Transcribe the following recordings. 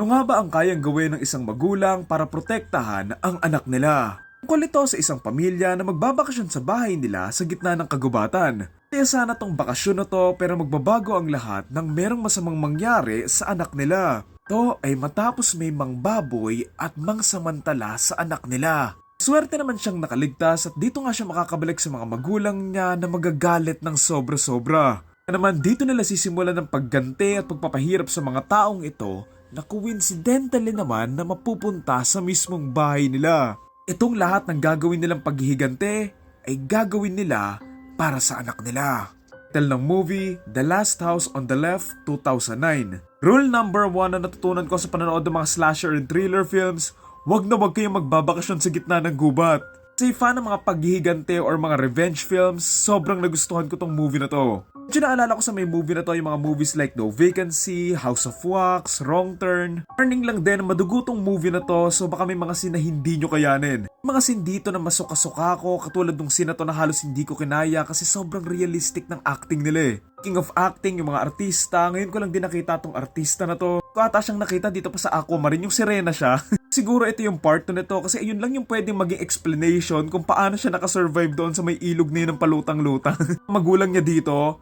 Ano nga ba ang kayang gawin ng isang magulang para protektahan ang anak nila? Tungkol ito sa isang pamilya na magbabakasyon sa bahay nila sa gitna ng kagubatan. Kaya sana tong bakasyon na to pero magbabago ang lahat nang merong masamang mangyari sa anak nila. To ay matapos may mangbaboy at mangsamantala sa anak nila. Swerte naman siyang nakaligtas at dito nga siya makakabalik sa mga magulang niya na magagalit ng sobra-sobra. Kaya naman dito nila sisimulan ng pagganti at pagpapahirap sa mga taong ito na coincidentally naman na mapupunta sa mismong bahay nila. Itong lahat ng gagawin nilang paghihigante ay gagawin nila para sa anak nila. Title ng movie, The Last House on the Left, 2009. Rule number 1 na natutunan ko sa panonood ng mga slasher and thriller films, wag na wag kayong magbabakasyon sa gitna ng gubat. Kasi fan ng mga paghihigante or mga revenge films, sobrang nagustuhan ko tong movie na to. Medyo naalala ko sa may movie na to yung mga movies like No Vacancy, House of Wax, Wrong Turn. Turning lang din, madugutong movie na to so baka may mga scene na hindi nyo kayanin. Mga scene dito na masuka-suka ko katulad ng scene na to na halos hindi ko kinaya kasi sobrang realistic ng acting nila eh. King of acting, yung mga artista, ngayon ko lang din nakita tong artista na to. Ko ata siyang nakita dito pa sa Aquamarine, yung sirena siya. Siguro ito yung part 2 nito kasi ayun lang yung pwedeng maging explanation kung paano siya nakasurvive doon sa may ilog na yun ng palutang-lutang. Magulang niya dito,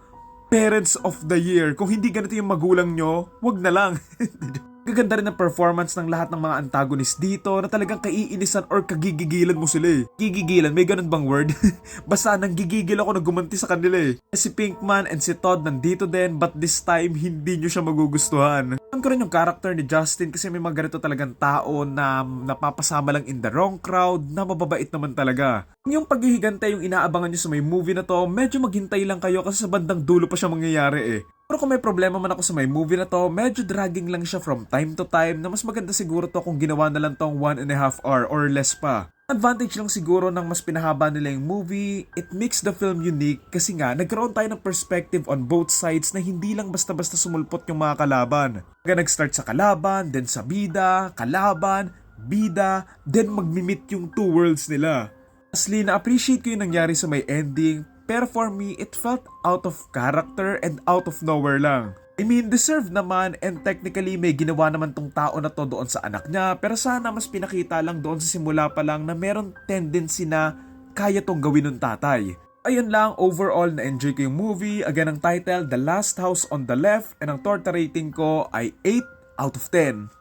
Parents of the Year. Kung hindi ganito yung magulang nyo, wag na lang. Gaganda rin ang performance ng lahat ng mga antagonist dito na talagang kaiinisan or kagigigilan mo sila eh. Gigigilan, may ganun bang word? Basta nang gigigil ako na gumanti sa kanila eh. Si Pinkman and si Todd nandito din but this time hindi nyo siya magugustuhan. Alam ko rin yung character ni Justin kasi may mga ganito talagang tao na napapasama lang in the wrong crowd na mababait naman talaga. Yung paghihigante yung inaabangan nyo sa may movie na to, medyo maghintay lang kayo kasi sa bandang dulo pa siya mangyayari eh. Pero kung may problema man ako sa may movie na to, medyo dragging lang siya from time to time na mas maganda siguro to kung ginawa na lang tong one and a half hour or less pa. Advantage lang siguro ng mas pinahaba nila yung movie, it makes the film unique kasi nga nagkaroon tayo ng perspective on both sides na hindi lang basta-basta sumulpot yung mga kalaban. Kaya nag-start sa kalaban, then sa bida, kalaban, bida, then magmimit yung two worlds nila. Asli, na-appreciate ko yung nangyari sa may ending, pero for me, it felt out of character and out of nowhere lang. I mean, deserve naman and technically may ginawa naman tong tao na to doon sa anak niya pero sana mas pinakita lang doon sa simula pa lang na meron tendency na kaya tong gawin ng tatay. Ayun lang, overall na-enjoy ko yung movie. Again, ang title, The Last House on the Left and ang torta rating ko ay 8 out of 10.